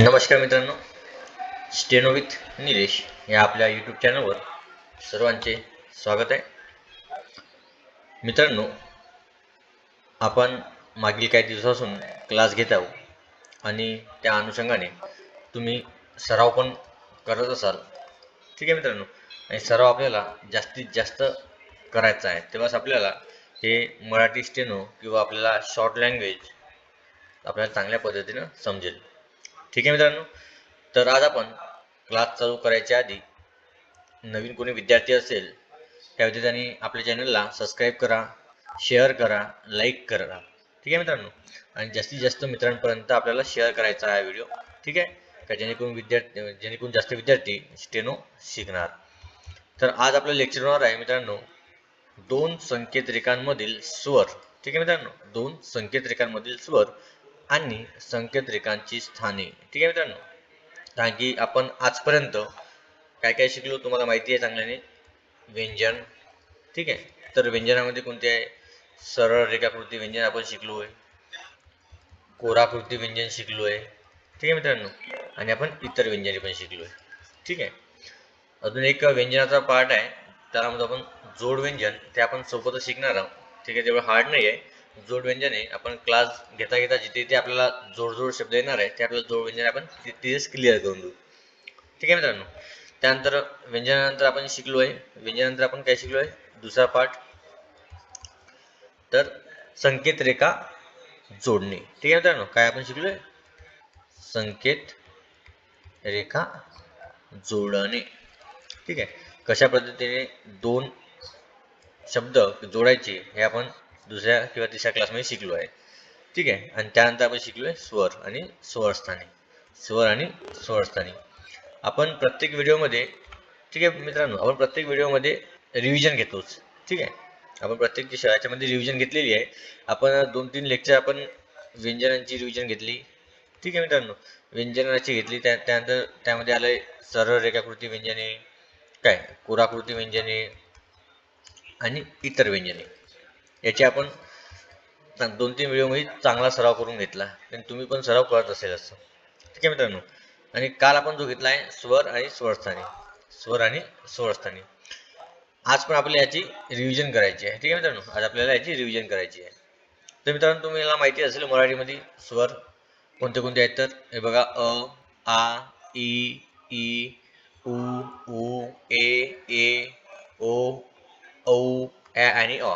नमस्कार मित्रांनो steno with Nilesh या आपल्या यूट्यूब चॅनलवर सर्वांचे स्वागत आहे. मित्रांनो आपण मागील काही दिवसापासून क्लास घेत आहोत आणि त्या अनुषंगाने तुम्ही सराव पण करत असाल. ठीक आहे मित्रांनो आणि सराव आपल्याला जास्तीत जास्त करायचा आहे. तेव्हाच आपल्याला हे मराठी स्टेनो किंवा आपल्याला शॉर्ट लँग्वेज आपल्याला चांगल्या पद्धतीनं समजेल. ठीक आहे मित्रांनो? तर आज आपण क्लास चालू करायच्या आधी नवीन कोणी विद्यार्थी असेल त्या विद्यार्थ्यांनी आपल्या चॅनलला सबस्क्राईब करा शेअर करा लाईक करा. ठीक आहे मित्रांनो? आणि जास्तीत जास्त मित्रांपर्यंत आपल्याला शेअर करायचा आहे व्हिडिओ ठीक आहे? का जेणेकरून विद्यार्थी जेणेकरून जास्त विद्यार्थी स्टेनो शिकणार. तर आज आपलं लेक्चर होणार आहे मित्रांनो दोन संकेत रेखांमधील स्वर. ठीक आहे मित्रांनो? दोन संकेत रेखांमधील स्वर आणि संकेत रेखांची स्थाने. ठीक आहे मित्रांनो? कारण की आपण आजपर्यंत काय काय शिकलो तुम्हाला माहिती आहे चांगल्याने? व्यंजन. ठीक आहे? तर व्यंजनामध्ये कोणते आहे? सरळ रेखाकृती व्यंजन आपण शिकलो आहे. कोराकृती व्यंजन शिकलो आहे. ठीक आहे मित्रांनो? आणि आपण इतर व्यंजने पण शिकलो आहे. ठीक आहे? अजून एक व्यंजनाचा पार्ट आहे. त्याला म्हणतो आपण जोड व्यंजन ते आपण सोबतच शिकणार आहोत. ठीक आहे? तेवढं हार्ड नाही आहे जोड व्यंजने आपण क्लास घेता घेता जिथे जिथे आपल्याला जोड जोड शब्द येणार आहे ते आपल्याला जोड व्यंजन आपण तिथेच क्लिअर करून देऊ. ठीक आहे मित्रांनो? त्यानंतर व्यंजनानंतर आपण शिकलो आहे व्यंजनानंतर आपण काय शिकलो आहे दुसरा पाठ तर संकेत रेखा जोडणे. ठीक आहे मित्रांनो? काय आपण शिकलोय? संकेत रेखा जोडणे. ठीक आहे? कशा पद्धतीने दोन शब्द जोडायचे हे आपण दुसऱ्या किंवा तिसऱ्या क्लासमध्ये शिकलो आहे. ठीक आहे? आणि त्यानंतर आपण शिकलो आहे स्वर आणि स्वरस्थानी स्वर आणि स्वरस्थानी आपण प्रत्येक व्हिडिओमध्ये ठीक आहे मित्रांनो? आपण प्रत्येक व्हिडिओमध्ये रिव्हिजन घेतोच. ठीक आहे? आपण प्रत्येक शाळेच्यामध्ये रिव्हिजन घेतलेली आहे आपण दोन तीन लेक्चर आपण व्यंजनांची रिव्हिजन घेतली. ठीक आहे मित्रांनो? व्यंजनाची घेतली. त्या त्यानंतर त्यामध्ये आलं सरळ रेखाकृती व्यंजने काय? कोराकृती व्यंजने आणि इतर व्यंजने. याची आपण दोन तीन व्हिडिओमध्ये चांगला सराव करून घेतला. आणि तुम्ही पण सराव करत असेल असं. ठीक आहे मित्रांनो? आणि काल आपण जो घेतला आहे स्वर आणि स्वरस्थानी स्वर आणि स्वरस्थानी आज पण आपल्याला याची रिव्हिजन करायची आहे. ठीक आहे मित्रांनो? आज आपल्याला याची रिव्हिजन करायची आहे. तर मित्रांनो तुम्हाला माहिती असेल मराठीमध्ये स्वर कोणते कोणते आहेत तर? हे बघा अ आ इ ई उ ऊ ए ए ओ औ ॲ आणि अ.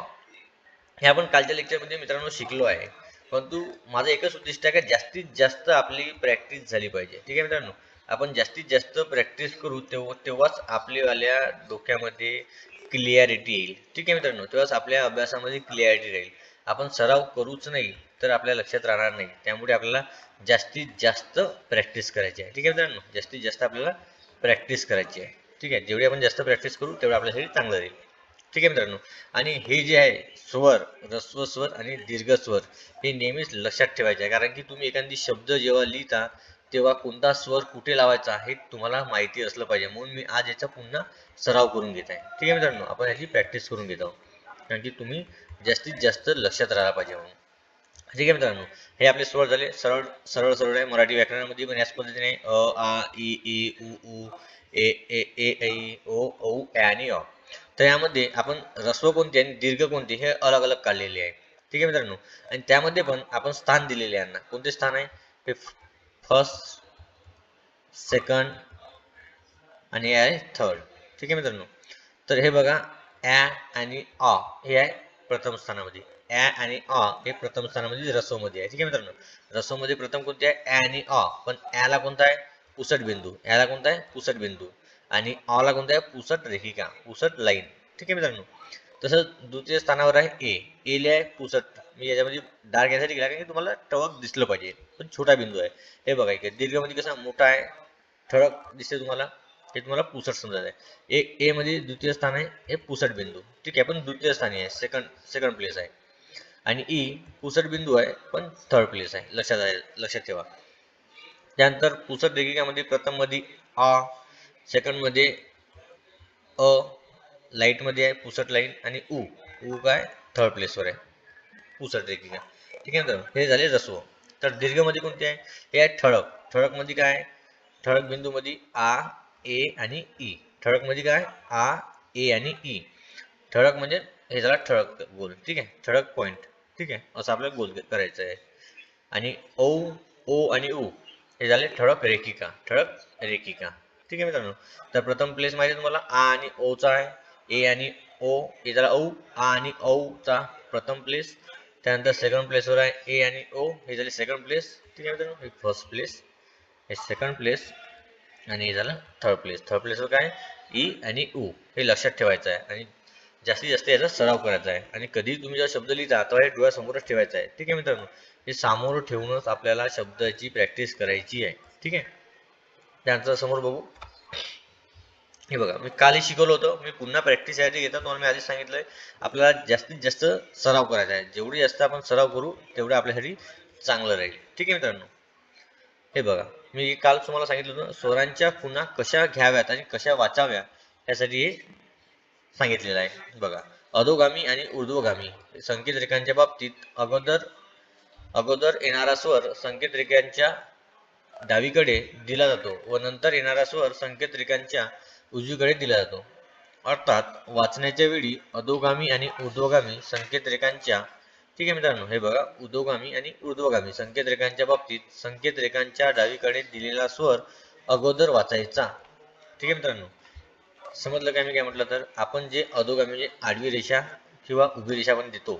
हे आपण कालच्या लेक्चरमध्ये मित्रांनो शिकलो आहे. परंतु माझं एकच उद्दिष्ट आहे का जास्तीत जास्त आपली प्रॅक्टिस झाली पाहिजे. ठीक आहे मित्रांनो? आपण जास्तीत जास्त प्रॅक्टिस करू तेव्हा तेव्हाच आपल्यावाल्या डोक्यामध्ये क्लिअरिटी येईल. ठीक आहे मित्रांनो? तेव्हाच आपल्या अभ्यासामध्ये क्लिअरिटी राहील. आपण सराव करूच नाही तर आपल्या लक्षात राहणार नाही. त्यामुळे आपल्याला जास्तीत जास्त प्रॅक्टिस करायची आहे. ठीक आहे मित्रांनो? जास्तीत जास्त आपल्याला प्रॅक्टिस करायची आहे. ठीक आहे? जेवढी आपण जास्त प्रॅक्टिस करू तेवढं आपल्यासाठी चांगलं राहील. ठीक आहे मित्रांनो. आणि हे जे आहे स्वर ह्रस्व स्वर आणि दीर्घ स्वर हे नेहमीच लक्षात ठेवायचे आहे. कारण की तुम्ही एखादी शब्द जेव्हा लिहिता तेव्हा कोणता स्वर कुठे लावायचा हे तुम्हाला माहिती असलं पाहिजे. म्हणून मी आज याचा पुन्हा सराव करून घेत आहे. ठीक आहे मित्रांनो. आपण याची प्रॅक्टिस करून घेत आहोत. कारण की तुम्ही जास्तीत जास्त लक्षात राहायला पाहिजे म्हणून. ठीक आहे मित्रांनो. हे आपले स्वर झाले. सरळ सरळ सरळ आहे. मराठी व्याकरणामध्ये पण याच पद्धतीने अ आ ई ई उ उ ए ए ए ऐ ओ औ ॲ आणि अ. तर यामध्ये आपण रस्व कोणते आणि दीर्घ कोणते हे अलग अलग काढलेले आहे. ठीक आहे मित्रांनो? आणि त्यामध्ये पण आपण स्थान दिलेले आहे यांना. कोणते स्थान आहे? हे फर्स्ट सेकंड आणि हे आहे थर्ड ठीक आहे मित्रांनो? तर हे बघा ॲ आणि अ हे आहे प्रथम स्थानामध्ये. ॲ आणि अ हे प्रथम स्थानामध्ये रसोमध्ये आहे. ठीक आहे मित्रांनो? रसोमध्ये प्रथम कोणते आहे? ॲ आणि अ. पण ॲला कोणता आहे? पुसट बिंदू ॲला कोणता आहे? पुसट बिंदू आणि ऑला कोणता आहे? पुसट रेखिका पुसट लाईन ठीक आहे मित्रांनो? तसंच द्वितीय स्थानावर आहे ए ए आहे पुसट. मी याच्यामध्ये डार्क यासाठी गेला कारण की तुम्हाला टवक दिसलं पाहिजे. पण छोटा बिंदू आहे. हे बघा इकडे. दीर्घमध्ये कसा मोठा आहे ठळक दिसते तुम्हाला. हे तुम्हाला पुसट समजायचं आहे. ए ए मध्ये द्वितीय स्थान आहे. हे पुसट बिंदू. ठीक आहे? पण द्वितीय स्थानी आहे. सेकंड सेकंड प्लेस आहे. आणि ई पुसट बिंदू आहे पण थर्ड प्लेस आहे. लक्षात आहे लक्षात ठेवा. त्यानंतर पुसट रेखिकामध्ये प्रथममध्ये आ सेकंडमध्ये अ लाईटमध्ये आहे पुसट लाईन आणि उ. उ काय? थर्ड प्लेसवर आहे. पुसट रेखिका ठीक आहे मित्रांनो हे झाले रस्व तर दीर्घमध्ये कोणते आहे? हे आहे ठळक. ठळकमध्ये काय आहे? ठळक बिंदूमध्ये आ ए आणि ई. ठळकमध्ये काय? आ ए आणि ई. ठळक म्हणजे हे झाला ठळक गोल. ठीक आहे? ठळक पॉईंट ठीक आहे? असं आपल्याला गोल करायचं आहे. आणि ओ ओ आणि उ. हे झाले ठळक रेखिका. ठळक रेखिका. ठीक आहे मित्रांनो? तर प्रथम प्लेस माहिती आहे तुम्हाला? आ आणि ओ चा आहे. ए आणि ओ हे झाला औ आ आणि औ चा प्रथम प्लेस त्यानंतर सेकंड प्लेसवर आहे ए आणि ओ. हे झाले सेकंड प्लेस ठीक आहे मित्रांनो? हे फर्स्ट प्लेस हे सेकंड प्लेस आणि हे झालं थर्ड प्लेस थर्ड प्लेसवर काय ई आणि उ. हे लक्षात ठेवायचं आहे. आणि जास्तीत जास्त याचा सराव करायचा आहे. आणि कधी तुम्ही जेव्हा शब्द लिहिता तेव्हा हे डोळ्यासमोरच ठेवायचं आहे. ठीक आहे मित्रांनो? हे समोर ठेवूनच आपल्याला शब्दाची प्रॅक्टिस करायची आहे. ठीक आहे? त्यांचा समोर बघू. हे बघा मी कालही शिकवलं होतं मी पुन्हा प्रॅक्टिस यासाठी घेतो तुम्हाला मी आधीच सांगितलंय. आपल्याला जास्तीत जास्त सराव करायचा आहे. जेवढी जास्त आपण सराव करू तेवढं आपल्यासाठी चांगलं राहील. ठीक आहे मित्रांनो? हे बघा मी काल तुम्हाला सांगितलं होतं स्वरांच्या पुन्हा कशा घ्याव्यात आणि कशा वाचाव्या यासाठी हे सांगितलेलं आहे. बघा अधोगामी आणि ऊर्ध्वगामी. संकेत रेखांच्या बाबतीत अगोदर अगोदर येणारा स्वर संकेत रेखांच्या डावीकडे दिला जातो व नंतर येणारा स्वर संकेत रेखांच्या उजवीकडे दिला जातो. अर्थात वाचण्याच्या वेळी अधोगामी आणि ऊर्ध्वगामी संकेत रेखांच्या ठीक आहे मित्रांनो हे बघा उदोगामी आणि ऊर्ध्वगामी संकेत रेखांच्या बाबतीत संकेत रेखांच्या डावीकडे दिलेला स्वर अगोदर वाचायचा. ठीक आहे मित्रांनो समजलं काय मी काय म्हटलं तर? आपण जे अधोगामी म्हणजे आडवी रेषा किंवा उभी रेषा पण देतो.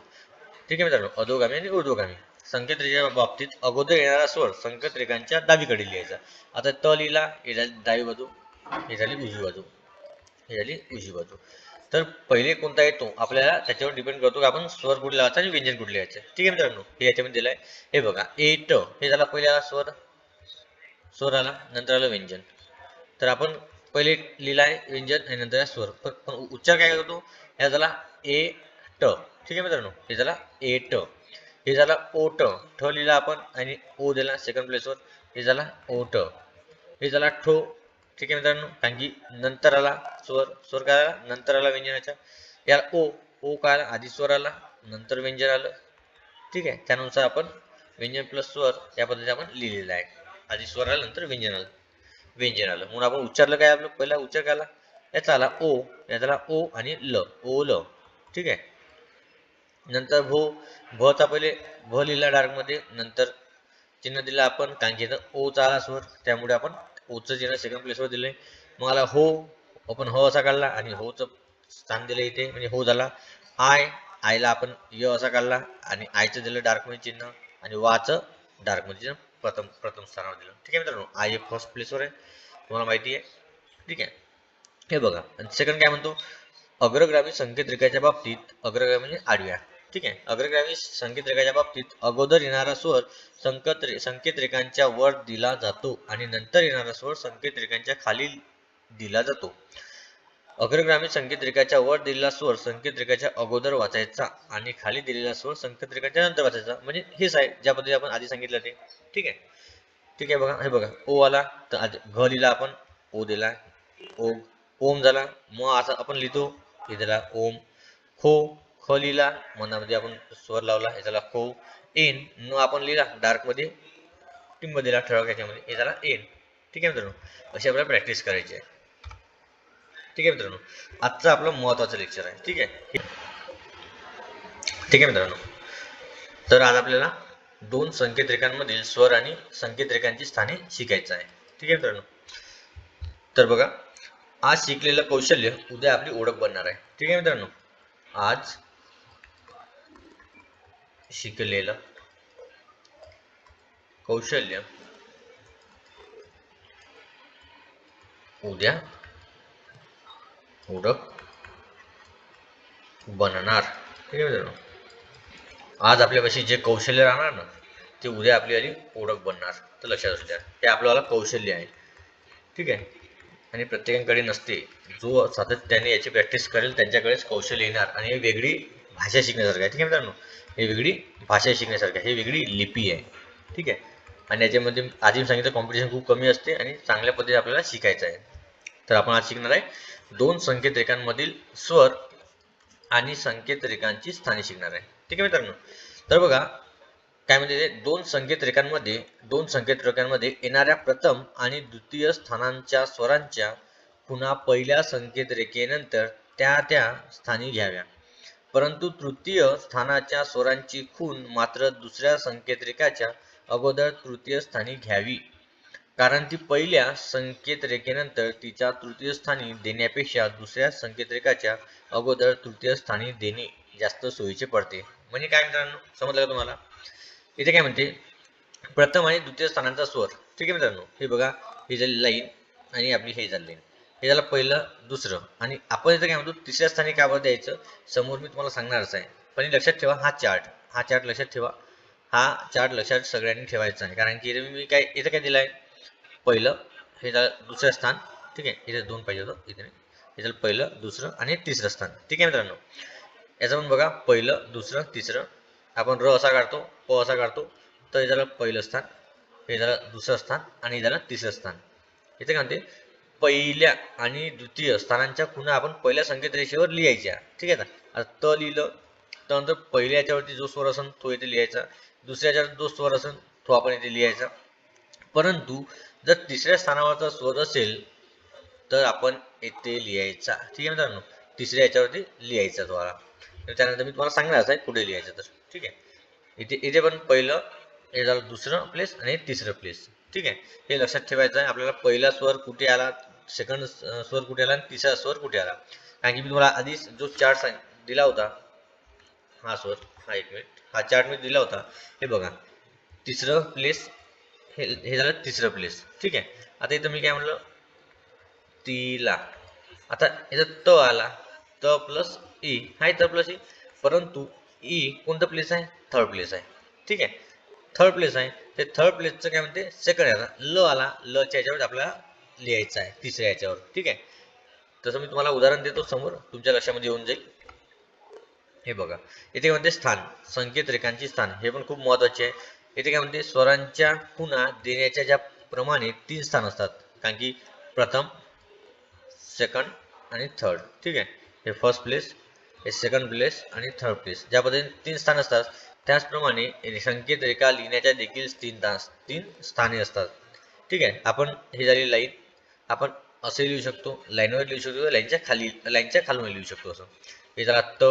ठीक आहे मित्रांनो अधोगामी आणि ऊर्ध्वगामी. संकेत बाबतीत अगोदर येणारा स्वर संकेत रेखांच्या डावीकडे लिहायचा. आता त लिहिला हे झाली डावी बाजू हे झाली उजवी बाजू हे झाली उजवी बाजू. तर पहिले कोणता येतो? आपल्याला त्याच्यावर डिपेंड करतो की आपण स्वर कुठे लावायचा आणि व्यंजन कुठे लिहायचं. ठीक आहे मित्रांनो हे याच्यामध्ये दिलंय. हे बघा ए ट हे झाला पहिला स्वर. स्वर आला नंतर आलं व्यंजन. तर आपण पहिले लिहिला आहे व्यंजन आणि नंतर स्वर. पण पण उच्चार काय करतो? ह्या झाला ए ट. ठीक आहे मित्रांनो हे झाला ए ट. हे झाला ओट. ठ लिहिला आपण आणि ओ दिला सेकंड प्लेसवर हे झाला ओट. हे झाला ठो. ठीक आहे मित्रांनो कारण की नंतर आला स्वर. स्वर काय आला? नंतर आला व्यंजनाच्या याला ओ. ओ काय आला? आधी स्वर आला नंतर व्यंजन आलं. ठीक आहे त्यानुसार आपण व्यंजन प्लस स्वर या पद्धतीने आपण लिहिलेलं आहे. आधी स्वर आला नंतर व्यंजन आलं. व्यंजन आलं. म्हणून आपण उच्चारलं काय आपलं? पहिला उच्चार काय आला? याचा आला ओ. याचा आला ओ आणि ल. ओ ल. ठीक आहे. नंतर भो भचा पहिले भ लिहिला डार्कमध्ये नंतर चिन्ह दिलं आपण कारण की इथं ओ चाला स्वर त्यामुळे आपण ओचं चिन्ह सेकंड प्लेसवर दिलंय. मग आला हो आपण हो असा काढला आणि होचं स्थान दिलं इथे म्हणजे हो झाला. आय आयला आपण य असा काढला आणि आयचं दिलं डार्कमध्ये चिन्ह आणि वाचं डार्कमध्ये चिन्ह प्रथम प्रथम स्थानावर दिलं. ठीक आहे मित्रांनो आय फर्स्ट प्लेसवर आहे. तुम्हाला माहिती आहे. ठीक आहे. हे बघा. आणि सेकंड काय म्हणतो? अग्रगामी संकेत रेखाच्या बाबतीत अग्रगामी म्हणजे आडव्या. ठीक आहे. अग्रगामी संकेत रेखाच्या बाबतीत अगोदर येणारा स्वर संकेत रे संकेत रेखांच्या वर दिला जातो आणि नंतर येणारा स्वर संकेत रेखांच्या खाली दिला जातो. अग्रगामी संकेत रेखाच्या वर दिलेला स्वर संकेत रेखाच्या अगोदर वाचायचा आणि खाली दिलेला स्वर संकेत रेखाच्या नंतर वाचायचा. म्हणजे हेच आहे ज्या पद्धती आपण आधी सांगितलं ते. ठीक आहे. ठीक आहे बघा. हे बघा. ओ आला तर आधी घ लिहिला आपण. ओ दिला. ओ ओम झाला. म असा आपण लिहितो. हे झाला ओम. खो. खो लिहिला मनामध्ये आपण स्वर लावला याच्याला खो एन न आपण लिहिला डार्कमध्ये दिला ठळक याच्यामध्ये याच्याला एन. ठीक आहे मित्रांनो? अशी आपल्याला प्रॅक्टिस करायची आहे. ठीक आहे मित्रांनो? आजचं आपलं महत्वाचं लेक्चर आहे. ठीक आहे? ठीक आहे मित्रांनो? तर आज आपल्याला दोन संकेत रेखांमधील स्वर आणि संकेत रेखांची स्थाने शिकायचं आहे. ठीक आहे मित्रांनो? तर बघा आज शिकलेलं कौशल्य उद्या आपली ओळख बनणार आहे. ठीक आहे मित्रांनो? आज शिकलेलं कौशल्य. उद्या ओळख बनणार. ठीक आहे मित्रांनो? आज आपल्यापाशी जे कौशल्य राहणार ना ते उद्या आपली आली ओळख बनणार. तर लक्षात असू द्या हे आपल्याला कौशल्य आहे. ठीक आहे? आणि प्रत्येकाकडे नसते. जो सातत्याने याची प्रॅक्टिस करेल त्यांच्याकडेच कौशल्य येणार. आणि वेगळी भाषा शिकण्यासारखं आहे. ठीक आहे मित्रांनो? हे वेगळी भाषा शिकण्यासारखं आहे. हे वेगळी लिपी आहे. ठीक आहे? आणि याच्यामध्ये आधी सांगितलं कॉम्पिटिशन खूप कमी असते आणि चांगल्या पद्धतीने आपल्याला शिकायचं आहे. तर आपण आज शिकणार आहे. दोन संकेत रेखांमधील स्वर आणि संकेत रेखांची स्थाने शिकणार आहे. ठीक आहे मित्रांनो? तर बघा काय म्हणजे दोन संकेत रेखांमध्ये दोन संकेत रेखांमध्ये येणाऱ्या प्रथम आणि द्वितीय स्थानांच्या स्वरांच्या पुन्हा पहिल्या संकेतरेखेनंतर त्या त्या स्थानी घ्याव्या. परंतु तृतीय स्थानाच्या स्वरांची खून मात्र दुसऱ्या संकेतरेखाच्या अगोदर तृतीय स्थानी घ्यावी. कारण ती पहिल्या संकेतरेखेनंतर तिच्या तृतीय स्थानी देण्यापेक्षा दुसऱ्या संकेतरेखाच्या अगोदर तृतीय स्थानी देणे जास्त सोयीचे पडते. म्हणजे काय मित्रांनो? समजलं का तुम्हाला? इथे काय म्हणते? प्रथम आणि द्वितीय स्थानांचा स्वर. ठीक आहे मित्रांनो? हे बघा ही झाली लाईन आणि आपली हे झाली लाईन. हे झालं पहिलं दुसरं. आणि आपण इथं काय म्हणतो तिसऱ्या स्थानी काय बरं द्यायचं समोर मी तुम्हाला सांगणारच आहे. पण हे लक्षात ठेवा हा चार्ट. हा चार्ट लक्षात ठेवा. हा चार्ट लक्षात सगळ्यांनी ठेवायचा आहे. कारण की इथे मी काय इथं काय दिलं आहे पहिलं हे झालं दुसरं स्थान. ठीक आहे? इथे दोन पाहिजे होतं. इथे हे झालं पहिलं दुसरं आणि तिसरं स्थान. ठीक आहे मित्रांनो? याचं पण बघा पहिलं दुसरं तिसरं. आपण र असा काढतो प असा काढतो. तर हे झालं पहिलं स्थान. हे झालं दुसरं स्थान आणि हे झालं तिसरं स्थान. इथे काय म्हणते? पहिल्या आणि द्वितीय स्थानांच्या पुन्हा आपण पहिल्या संकेत रेषेवर लिहायच्या. ठीक आहे ना? आता त लिहिलं त्यानंतर पहिल्या याच्यावरती जो स्वर असेल तो येथे लिहायचा. दुसऱ्या याच्यावर जो स्वर असेल तो आपण येथे लिहायचा. परंतु जर तिसऱ्या स्थानावरचा स्वर असेल तर आपण येथे लिहायचा. ठीक आहे मित्रांनो? तिसऱ्या याच्यावरती लिहायचा तुम्हाला. तर त्यानंतर मी तुम्हाला सांगणार आहे कुठे लिहायचं तर. ठीक आहे? इथे इथे पण पहिलं हे झालं दुसरं प्लेस आणि तिसरं प्लेस ठीक आहे? हे लक्षात ठेवायचं आहे. आपल्याला पहिला स्वर कुठे आला? सेकंड स्वर कुठे आला आणि तिसरा स्वर कुठे आला कारण की मी तुम्हाला आधीच जो चार्ट सांग दिला होता हा स्वर हा एक मिनिट हा चार्ट मी दिला होता. हे बघा. तिसरं प्लेस हे हे झालं तिसरं प्लेस ठीक आहे? आता इथं मी काय म्हणलं? तिला. आता याचा त आला. त प्लस ई e. हा त प्लस ई परंतु ई कोणतं प्लेस आहे? थर्ड प्लेस आहे. ठीक आहे? थर्ड प्लेस आहे. ते थर्ड प्लेसचं काय म्हणते? सेकंड आहे. ल आला. लच्या याच्यावर आपल्याला लिहायचं आहे तिसऱ्या याच्यावर. ठीक आहे? तसं मी तुम्हाला उदाहरण देतो समोर. तुमच्या लक्षामध्ये येऊन जाईल. हे बघा. इथे म्हणते? स्थान. संकेत रेखांची स्थान. हे पण खूप महत्त्वाचे आहे. इथे काय म्हणते? स्वरांच्या खुणा देण्याच्या ज्या प्रमाणे तीन स्थान असतात. कारण की प्रथम सेकंड आणि थर्ड ठीक आहे? हे फर्स्ट प्लेस हे सेकंड प्लेस आणि थर्ड प्लेस ज्या पद्धतीने तीन स्थान असतात त्याचप्रमाणे संकेत रेखा लिहिण्याच्या देखील तीन तास तीन स्थाने असतात. ठीक आहे? आपण हे झाली लाईन आपण असे लिहू शकतो लाईनवर लिहू शकतो लाईनच्या खाली लाईनच्या खालून लिहू शकतो असं. हे झाला त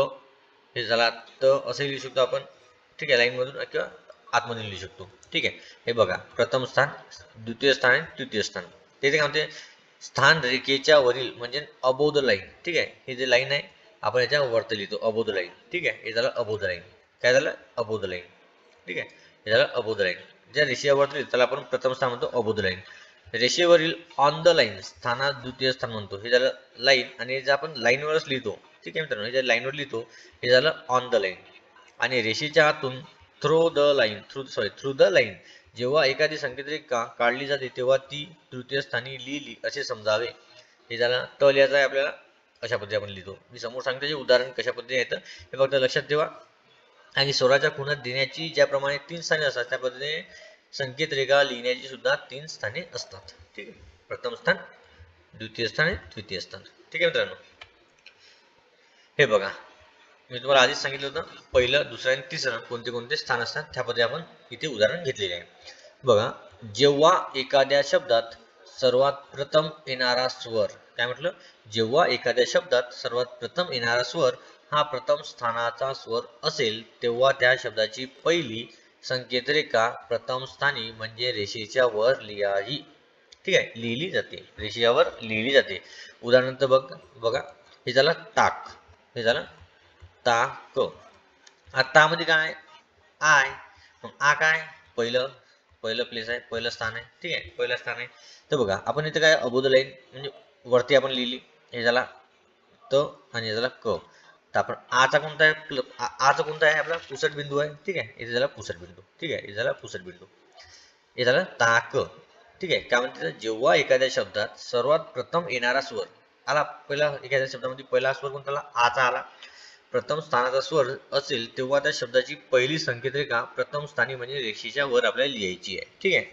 हे झाला त असे लिहू शकतो आपण. ठीक आहे लाईनमधून किंवा आतमधून लिहू शकतो. ठीक आहे हे बघा. प्रथम स्थान द्वितीय स्थान आणि तृतीय स्थान. ते काय म्हणते स्थान रेखेच्या वरील म्हणजे अबोध लाईन ठीक आहे हे जे लाईन आहे आपण याच्या वरती लिहितो अबोध लाईन ठीक आहे हे झालं अबोध लाईन काय झालं? अबोध लाईन ठीक आहे हे झालं अबोध लाईन ज्या रेषेवरती लिहितो त्याला आपण प्रथम स्थान म्हणतो अबोध लाईन रेषेवरील ऑन द लाईन स्थानात द्वितीय स्थान म्हणतो. हे झालं लाईन आणि जे आपण लाईनवरच लिहितो ठीक आहे मित्रांनो? हे जे लाईनवर लिहितो हे झालं ऑन द लाईन आणि रेषेच्या आतून throw the line through sorry through the line जेव्हा एखादी संकेतरेखा काढली जाते तेव्हा ती तृतीय स्थानी लिहिली असे समजावे. हे झालं त लिहायचं आहे आपल्याला अशा पद्धतीने आपण लिहितो. मी समोर सांगतो जे उदाहरण कशा पद्धतीने येतं हे फक्त लक्षात ठेवा. आणि स्वराच्या खुणात देण्याची ज्याप्रमाणे तीन स्थाने असतात त्या पद्धतीने संकेत रेखा लिहिण्याची सुद्धा तीन स्थाने असतात. ठीक आहे? प्रथम स्थान द्वितीय स्थान आणि तृतीय स्थान. ठीक आहे मित्रांनो? हे बघा. मी तुम्हाला आधीच सांगितलं होतं पहिलं दुसरं आणि तिसरं कोणते कोणते स्थान असतात त्यामध्ये आपण इथे उदाहरण घेतलेले आहे. बघा जेव्हा एखाद्या शब्दात सर्वात प्रथम येणारा स्वर काय म्हटलं? जेव्हा एखाद्या शब्दात सर्वात प्रथम येणारा स्वर हा प्रथम स्थानाचा स्वर असेल तेव्हा त्या शब्दाची पहिली संकेतरेखा प्रथम स्थानी म्हणजे रेषेच्या वर लिहाही ठीक आहे लिहिली जाते. रेषेवर लिहिली जाते. उदाहरणार्थ बघ बघा. हे झालं ताक हे झालं ताक आता मध्ये काय आय. मग आ काय? पहिलं पहिलं प्लेस आहे पहिलं स्थान आहे. ठीक आहे पहिलं स्थान आहे. तर बघा आपण इथे काय अबोध लाईन म्हणजे वरती आपण लिहिली. हे झाला त आणि हे झाला क. तर आपण आचा कोणता आहे? प्ल- आचा कोणता आहे आपला? पुसट बिंदू आहे. ठीक आहे? इथे झाला पुसट बिंदू. ठीक आहे? इथे झाला पुसट बिंदू. हे झालं ताक. ठीक आहे? काय म्हणते? जेव्हा एखाद्या शब्दात सर्वात प्रथम येणारा स्वर आला पहिला एखाद्या शब्दामध्ये पहिला स्वर कोणता आला? आचा आला. प्रथम स्थानाचा स्वर असेल तेव्हा त्या शब्दाची पहिली संकेतरेखा प्रथम स्थानी म्हणजे रेषेच्या वर आपल्याला लिहायची आहे. ठीक आहे?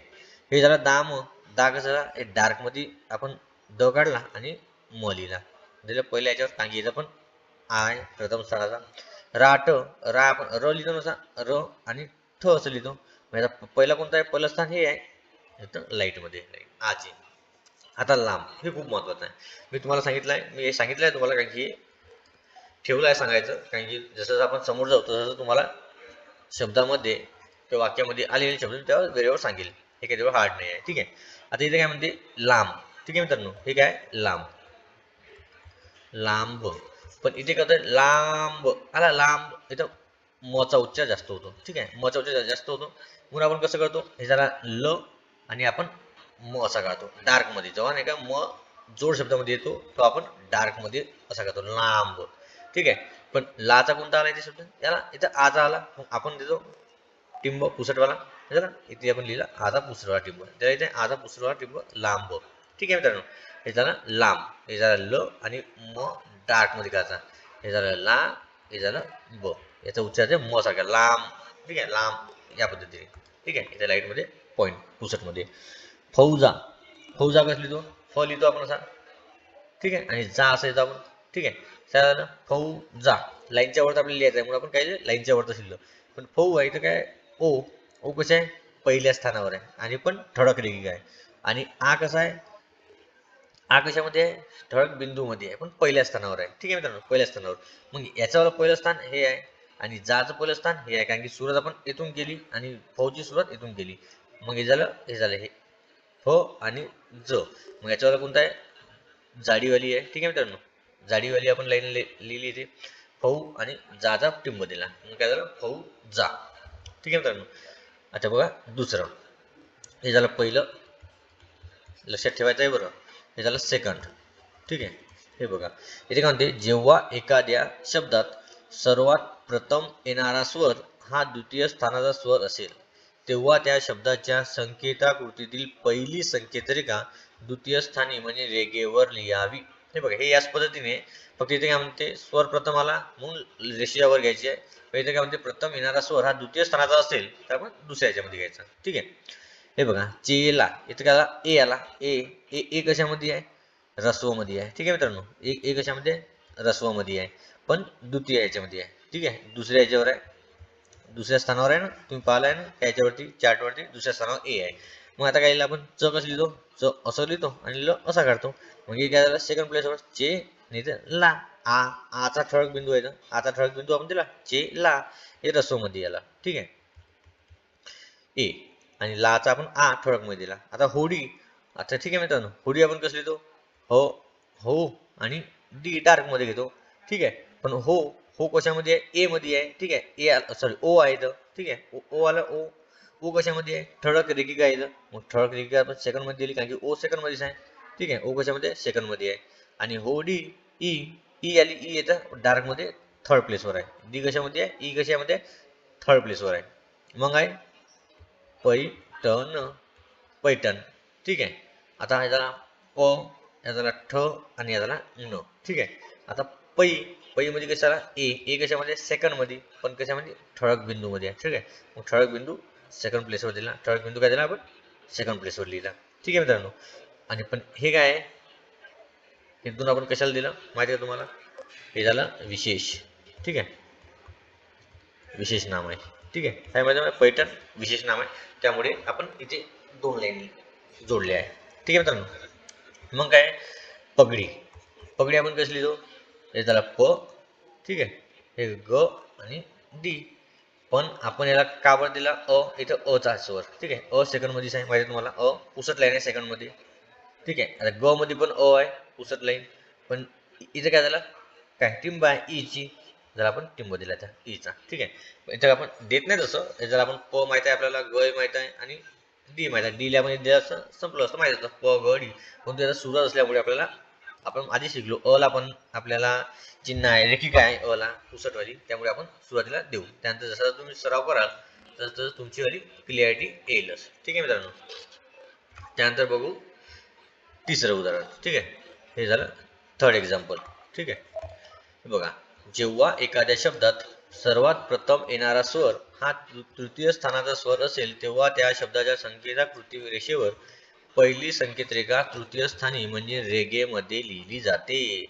हे झालं दाम. दा कसं झाला हे डार्कमध्ये आपण द काढला आणि म लिहिला. दिलं पहिल्या याच्यावर कांगीचा पण आय प्रथम स्थानाचा राट रा आपण र लिहितो नसा र आणि ठ असं लिहितो. म्हणजे आता पहिला कोणता आहे? पहिलं स्थान हे आहे. तर लाईटमध्ये. आज. आता लांब. हे खूप महत्वाचं आहे. मी तुम्हाला सांगितलं आहे मी हे सांगितलं आहे तुम्हाला कारण की ठेवलं आहे सांगायचं. कारण की जसं जसं आपण समोर जाऊ तसं तुम्हाला शब्दामध्ये किंवा वाक्यामध्ये आलेले शब्द त्यावर वेळेवर सांगेल. हे काही तेवढं हार्ड नाही आहे. ठीक आहे? आता इथे काय म्हणते? लांब. ठीक आहे मित्रांनो? हे काय? लांब. लांब. पण इथे कसं आहे लांब आला लांब इथं मचा उच्चार जास्त होतो. ठीक आहे? मचा उच्चार जास्त होतो. म्हणून आपण कसं करतो? हे जरा ल आणि आपण म असा काढतो डार्कमध्ये. जेव्हा नाही का म जोड शब्दामध्ये येतो तो आपण डार्कमध्ये असा करतो. लांब. ठीक आहे? पण लाचा कोणता आला इथे शब्द? याला इथं आजा आला. आपण देतो टिंब पुसटवाला. म्हणजे ना इथे आपण लिहिला आधा पुसरवाला टिंब. त्याला इथे आधा पुसरवाला टिंब लांब. ठीक आहे मित्रांनो? हे झालं लांब. हे झालं ल आणि म त्या मध्ये करायचा हे झालं ला हे झालं ब. याचा उच्चार आहे म सारखा लांब ठीक आहे लांब या पद्धतीने. ठीक आहे इथे लाईटमध्ये पॉईंट पुसटमध्ये फौजा. फौजा कसं लिहितो? फ लिहितो आपण असा. ठीक आहे आणि जा असं येतो आपण. ठीक आहे त्याला फौजा. लाईनच्या वरती आपल्याला लिहायचं आहे. म्हणून आपण काय लाईनच्या वरती लिहिलं. पण फौ आहे तर काय? ओ. ओ कसं आहे? पहिल्या स्थानावर आहे. आणि पण ठळक रेखिक आहे. आणि आ कसा आहे? आकाशामध्ये आहे ठळक बिंदूमध्ये आहे. पण पहिल्या स्थानावर आहे. ठीक आहे मित्रांनो पहिल्या स्थानावर. मग याच्यावर पहिलं स्थान हे आहे आणि जाचं पहिलं स्थान हे आहे. कारण की सुरुवात आपण येथून केली आणि फौची सुरुवात येथून केली. मग हे झालं हे झालं हे. फ आणि ज. मग याच्यावर कोणता आहे? जाडीवाली आहे. ठीक आहे मित्रांनो. जाडीवाली आपण लाईन लिहिली इथे. फौ आणि जाचा टिंब दिला. मग काय झालं? फौ जा. ठीक आहे मित्रांनो. आता बघा दुसरं. हे झालं पहिलं. लक्षात ठेवायचं आहे बरं. हे झालं सेकंड ठीक आहे? हे बघा. इथे काय म्हणते जेव्हा एखाद्या शब्दात सर्वात प्रथम येणारा स्वर हा द्वितीय स्थानाचा स्वर असेल तेव्हा त्या शब्दाच्या संकेताकृतीतील पहिली संकेतरेखा द्वितीय स्थानी म्हणजे रेगेवर लिहावी. हे बघा हे याच पद्धतीने फक्त इथे काय म्हणते स्वर प्रथम आला म्हणून रेषेवर घ्यायची आहे. इथे काय म्हणते प्रथम येणारा स्वर हा द्वितीय स्थानाचा असेल तर आपण दुसऱ्या याच्यामध्ये घ्यायचा. ठीक आहे? हे बघा जे ला इथं काय आला ए आला. ए ए ए कशामध्ये आहे? रस्वमध्ये आहे. ठीक आहे मित्रांनो? ए ए कशामध्ये आहे? रस्वमध्ये आहे. पण द्वितीय याच्यामध्ये आहे. ठीक आहे? दुसऱ्या याच्यावर आहे. दुसऱ्या स्थानावर आहे ना? तुम्ही पाहिलाय ना? याच्यावरती चार्टवरती दुसऱ्या स्थानावर ए आहे. मग आता काय लिहिलं आपण? च कसं लिहितो? च असं लिहितो आणि ल असा काढतो. मग हे काय झालं? सेकंड प्लेसवर चे नाही तर ला. आ आचा ठळक बिंदू आहे ना? आचा ठळक बिंदू आपण दिला. चे ला. हे रस्वमध्ये आला. ठीक आहे? ए आणि लाचा आपण आ ठळकमध्ये दिला. आता होडी आता ठीक आहे मित्रांनो होडी आपण कसं लिहितो? हो हो आणि डी डार्कमध्ये घेतो. ठीक आहे पण हो हो कशामध्ये आहे? ए मध्ये आहे. ठीक आहे ए सॉरी ओ आहे इथं. ठीक आहे ओ ओ आला ओ. ओ कशामध्ये आहे? ठळक रेखिका आहे मग ठळक रेखिका आपण सेकंडमध्ये दिली कारण की ओ सेकंड मध्येच आहे. ठीक आहे ओ कशामध्ये? सेकंडमध्ये आहे. आणि हो डी ई ई आली ई येतं डार्कमध्ये थर्ड प्लेसवर आहे. डी कशामध्ये आहे? ई कशामध्ये? थर्ड प्लेसवर आहे. मग आहे? पैठण पैठण. ठीक आहे. आता हे झाला प या झाला ठ आणि या झाला न. ठीक आहे. आता पै पै म्हणजे कशाला? ए. ए कशामध्ये? सेकंडमध्ये पण कशामध्ये? ठळक बिंदू मध्ये आहे. ठीक आहे. मग ठळक बिंदू सेकंड प्लेसवर दिला. ठळक बिंदू काय दिला आपण? सेकंड प्लेसवर लिहिला. ठीक आहे मित्रांनो. आणि पण हे काय आहे? हे दोन आपण कशाला दिलं? माहिती आहे तुम्हाला? हे झालं विशेष. ठीक आहे. विशेष नाम आहे. ठीक आहे. काय माहिती पैठण विशेष नाम आहे. त्यामुळे आपण इथे दोन लाईन जोडले आहे ठीक आहे मित्रांनो? मग काय? पगडी. पगडी आपण कशी लिहितो? हे झाला प. ठीक आहे? हे ग आणि डी. पण आपण याला का बरं दिला? अ. इथं अचा स्वर ठीक आहे? अ सेकंड सांग माहिती आहे तुम्हाला. अ. पुसट लाईन आहे सेकंडमध्ये. ठीक आहे? आता ग मध्ये पण अ आहे. पुसट लाईन पण इथं काय झालं? काय? टिंब आहे. ईची. जर आपण टिंब दिला त्या ईचा. ठीक आहे? याच्यात आपण देत नाही तसं. जर आपण प माहीत आहे आपल्याला ग माहीत आहे आणि डी माहीत आहे. डी म्हणजे आपण असं संपलं असतं माहीत होतं प ग डी. पण त्याचा सुरुवात असल्यामुळे आपल्याला आपण आधी शिकलो. अला पण आपल्याला चिन्ह आहे रेखिका आहे अ ला पुसटवाली. त्यामुळे आपण सुरुवातीला देऊ. त्यानंतर जसा तुम्ही सराव कराल तसं तसं तुमची वाली क्लिअरिटी येईलच. ठीक आहे मित्रांनो? त्यानंतर बघू तिसरं उदाहरण. ठीक आहे? हे झालं थर्ड एक्झाम्पल ठीक आहे? बघा. जेव्हा एखाद्या शब्दात सर्वात प्रथम येणारा स्वर हा तृ- तृतीय स्थानाचा स्वर असेल तेव्हा त्या शब्दाच्या संकेताकृती रेषेवर पहिली संकेतरेखा तृतीय स्थानी म्हणजे रेगेमध्ये लिहिली जाते.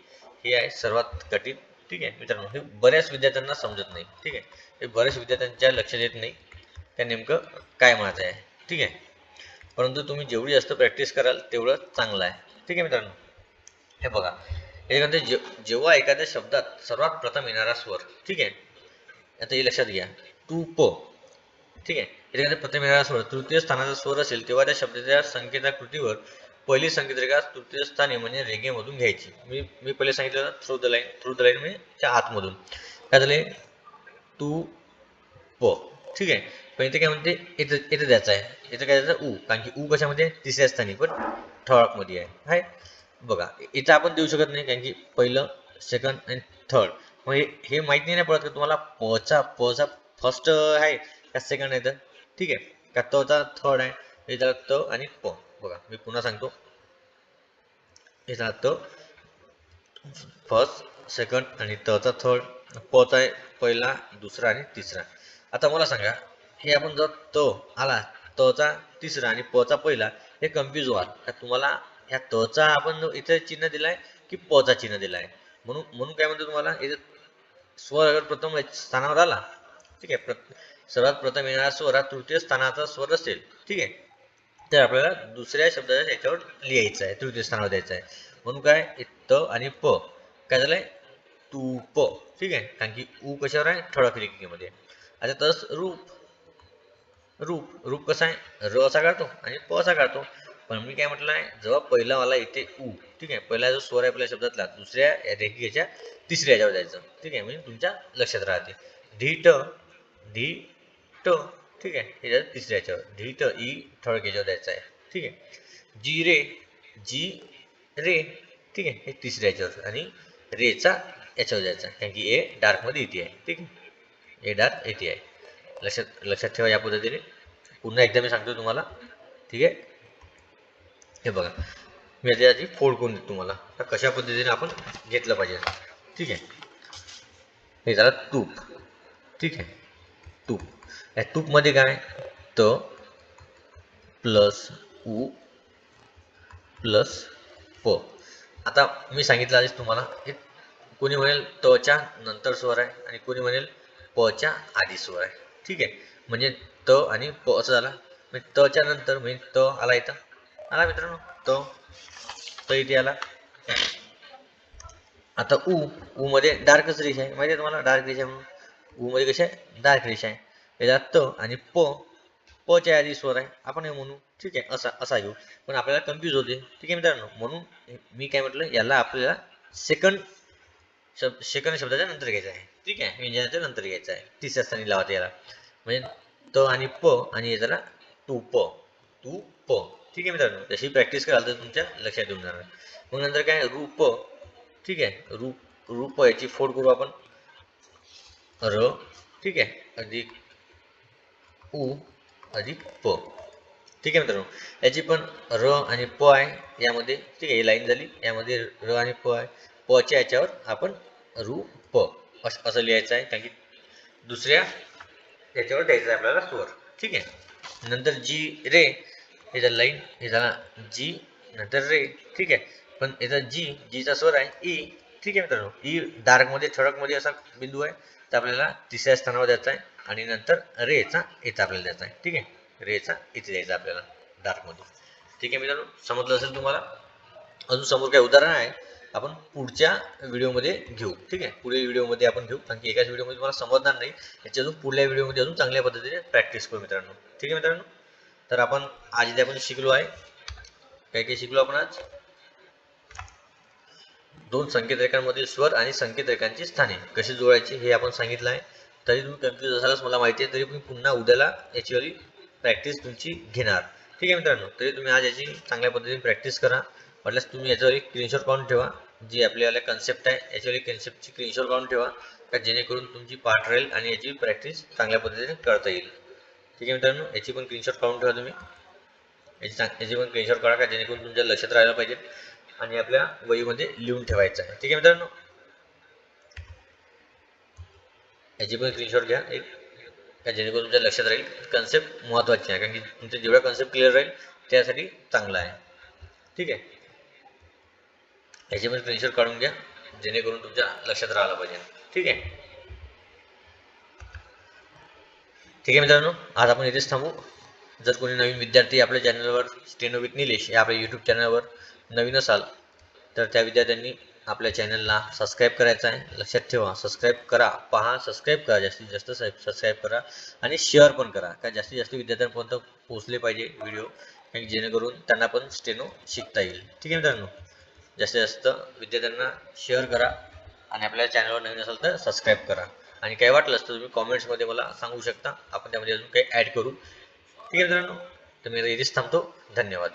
हे आहे सर्वात कठीण ठीक आहे मित्रांनो. हे बऱ्याच विद्यार्थ्यांना समजत नाही ठीक आहे. हे बऱ्याच विद्यार्थ्यांच्या लक्षात येत नाही. त्या नेमकं काय म्हणायचं आहे ठीक आहे. परंतु तुम्ही जेवढी जास्त प्रॅक्टिस कराल तेवढं चांगलं आहे ठीक आहे मित्रांनो. हे बघा. एखाद्या जे जेव्हा एखाद्या शब्दात सर्वात प्रथम येणारा स्वर ठीक आहे? आता हे लक्षात घ्या. तू प ठीक आहे? एखाद्या प्रथम येणारा स्वर तृतीय स्थानाचा स्वर असेल तेव्हा त्या शब्दाच्या संकेता कृतीवर पहिली संकेतरेखा तृतीय स्थानी म्हणजे रेगेमधून घ्यायची. मी मी पहिले सांगितलं through the line through the line म्हणजे त्या आतमधून. काय झाले तू प ठीक आहे? पण इथे काय म्हणते? इथं इथं द्यायचं आहे. इथं काय द्यायचं? ऊ कारण की ऊ कशामध्ये? तिसऱ्या स्थानी पण ठळकमध्ये आहे. हाय? बघा इथं आपण देऊ शकत नाही कारण की पहिलं सेकंड आणि थर्ड मग हे माहीत माहिती नाही पडत का तुम्हाला पचा पचा फर्स्ट आहे का सेकंड आहे तर? ठीक आहे. का तचा थर्ड आहे हे त आणि प. बघा मी पुन्हा सांगतो. हे झाला त फर्स्ट सेकंड आणि तचा थर्ड पचा आहे पहिला दुसरा आणि तिसरा. आता मला सांगा हे आपण जर त आला तचा तिसरा आणि पचा पहिला हे कन्फ्यूज व्हाल. का तुम्हाला ह्या तचा आपण इथे चिन्ह दिलाय की पचा चिन्ह दिलाय. म्हणून म्हणून काय म्हणतो तुम्हाला इथे स्वर अगर प्रथम स्थानावर आला ठीक आहे प्र- सर्वात प्रथम येणारा स्वर हा तृतीय स्थानाचा स्वर असेल ठीक आहे. तर आपल्याला दुसऱ्या शब्दाच्या याच्यावर लिहायचं आहे तृतीय स्थानावर द्यायचं आहे. म्हणून काय त आणि प काय झालंय? तू प ठीक आहे. कारण की उ कशावर आहे? ठळक रेखिकेमध्ये आता तस रूप रूप रूप कसं आहे? र असा काढतो आणि प असा काढतो. पण मी काय म्हटलं आहे जेव्हा पहिलावाला येते इथे ठीक आहे पहिला जो स्वर आहे आपल्या शब्दातला दुसऱ्या या रेखिकेच्या तिसऱ्या याच्यावर जायचं ठीक आहे म्हणजे तुमच्या लक्षात राहते. धी ट ढी ट ठीक आहे ह्याच्यात तिसऱ्या याच्यावर ढी ट ई ठळक याच्यावर द्यायचं आहे ठीक आहे. जी रे जी रे ठीक आहे हे तिसऱ्या याच्यावर आणि रेचा याच्यावर द्यायचा कारण की ए डार्कमध्ये इथे आहे ठीक आहे. ए डार्क इथे आहे. लक्षात लक्षात ठेवा या पद्धतीने. पुन्हा एकदा मी सांगतो तुम्हाला ठीक आहे. हे बघा. मी आता याची फोड करून देतो तुम्हाला. तर कशा पद्धतीने आपण घेतलं पाहिजे. ठीक आहे? हे झालं तूप. ठीक आहे? तूप. या तूपमध्ये काय? त प्लस उ प्लस प. आता मी सांगितलं आधीच तुम्हाला हे कोणी म्हणेल तच्या नंतर स्वर आहे आणि कोणी म्हणेल पच्या आधी स्वर आहे. ठीक आहे? म्हणजे त आणि प असं झाला. म्हणजे तच्या नंतर म्हणजे त आला इथं. आला मित्रांनो. तो तो इथे आला. आता उ उ मध्ये डार्कच रेषा आहे. माहिती आहे तुम्हाला? डार्क रेषा म्हणून. उ मध्ये कशी आहे? डार्क रेषा आहे. याच्यात त आणि प प च्या आधी स्वर आहे. आपण हे म्हणू. ठीक आहे. असा असा घेऊ. पण आपल्याला कन्फ्यूज होते. ठीक आहे मित्रांनो. म्हणून मी काय म्हटलं? याला आपल्याला सेकंड शब्द सेकंड शब्दाच्या नंतर घ्यायचा आहे. ठीक आहे? व्यंजनाच्या नंतर घ्यायचा आहे. तिसऱ्या स्थानी लावायचं याला म्हणजे त आणि प आणि याला टू प. तू प ठीक आहे मित्रांनो तशी प्रॅक्टिस कराल तर तुमच्या लक्षात येऊन जाणार. मग नंतर काय? रूप. ठीक आहे? रूप रूप याची फोड करू आपण. र. ठीक आहे? अधिक उ अधिक प. ठीक आहे मित्रांनो? याची पण र आणि प आहे यामध्ये. ठीक आहे? ही लाईन झाली. यामध्ये र आणि प आहे. पच्या याच्यावर आपण रू प असं असं लिहायचं आहे. कारण की दुसऱ्या याच्यावर द्यायचं आहे आपल्याला स्वर. ठीक आहे? नंतर जी रे हे झालं लाईन हे झाला जी नंतर रे ठीक आहे. पण याचा जी जीचा स्वर आहे ई ठीक आहे मित्रांनो. E ई डार्कमध्ये ठळकमध्ये असा बिंदू आहे तर आपल्याला तिसऱ्या स्थानावर द्यायचा आहे आणि नंतर रेचा इथं आपल्याला द्यायचा आहे ठीक आहे. रेचा इथे द्यायचा आपल्याला डार्कमध्ये ठीक आहे मित्रांनो समजलं असेल तुम्हाला? अजून समोर काही उदाहरण आहे आपण पुढच्या व्हिडिओमध्ये घेऊ ठीक आहे. पुढील व्हिडिओमध्ये आपण घेऊ कारण की एकाच व्हिडिओमध्ये तुम्हाला समजणार नाही. याच्या अजून पुढल्या व्हिडिओमध्ये अजून चांगल्या पद्धतीने प्रॅक्टिस करू मित्रांनो. ठीक आहे मित्रांनो? तर आपण आज इथे आपण शिकलो आहे. काय काय शिकलो आपण आज? दोन संकेतरेखांमधील स्वर आणि संकेतरेखांची स्थाने. कशी जोडायची हे आपण सांगितलं आहे. तरी तुम्ही कन्फ्यूज असालच मला माहिती आहे. तरी तुम्ही पुन्हा उद्याला याची प्रॅक्टिस तुमची घेणार. ठीक आहे मित्रांनो तरी तुम्ही आज याची चांगल्या पद्धतीने प्रॅक्टिस करा. वाटल्यास तुम्ही याच्यावर एक स्क्रीनशॉट काढून ठेवा जी आपल्याला कन्सेप्ट आहे. याच्यावर कन्सेप्टची स्क्रीनशॉट काढून ठेवा का जेणेकरून तुमची पाठ राहील आणि याची प्रॅक्टिस चांगल्या पद्धतीने करता येईल. ठीक आहे मित्रांनो याची पण स्क्रीनशॉट काढून ठेवा तुम्ही. याची चांग याची पण स्क्रीनशॉट काढा का जेणेकरून तुमच्या लक्षात राहायला पाहिजे आणि आपल्या वहीमध्ये लिहून ठेवायचं आहे. ठीक आहे मित्रांनो. याची पण स्क्रीनशॉट घ्या एक का जेणेकरून तुमच्या लक्षात राहील. कन्सेप्ट महत्त्वाची आहे कारण की तुमचं जेवढा कन्सेप्ट क्लिअर राहील त्यासाठी चांगला आहे. ठीक आहे. याची पण स्क्रीनशॉट काढून घ्या जेणेकरून तुमच्या लक्षात राहायला पाहिजे. ठीक आहे. ठीक आहे मित्रांनो आज आपण इथेच थांबू. जर कोणी नवीन विद्यार्थी आपल्या चॅनलवर स्टेनो विथ निलेश या आपल्या यूट्यूब चॅनलवर नवीन असाल तर त्या विद्यार्थ्यांनी आपल्या चॅनलला सबस्क्राईब करायचं आहे. लक्षात ठेवा सबस्क्राईब करा पहा सबस्क्राईब करा जास्तीत जास्त सबस्क्राईब करा आणि शेअर पण करा कारण जास्तीत जास्त विद्यार्थ्यांपर्यंत पोहोचले पाहिजे व्हिडिओ जेणेकरून त्यांना पण स्टेनो शिकता येईल. ठीक आहे मित्रांनो जास्तीत जास्त विद्यार्थ्यांना शेअर करा आणि आपल्या चॅनलवर नवीन असाल तर सबस्क्राईब करा. आणि काय वाटलंच तर तुम्ही कॉमेंट्समध्ये मला सांगू शकता. आपण त्यामध्ये अजून काही ॲड करू. ठीक आहे मित्रांनो तर मी इथेच थांबतो. धन्यवाद.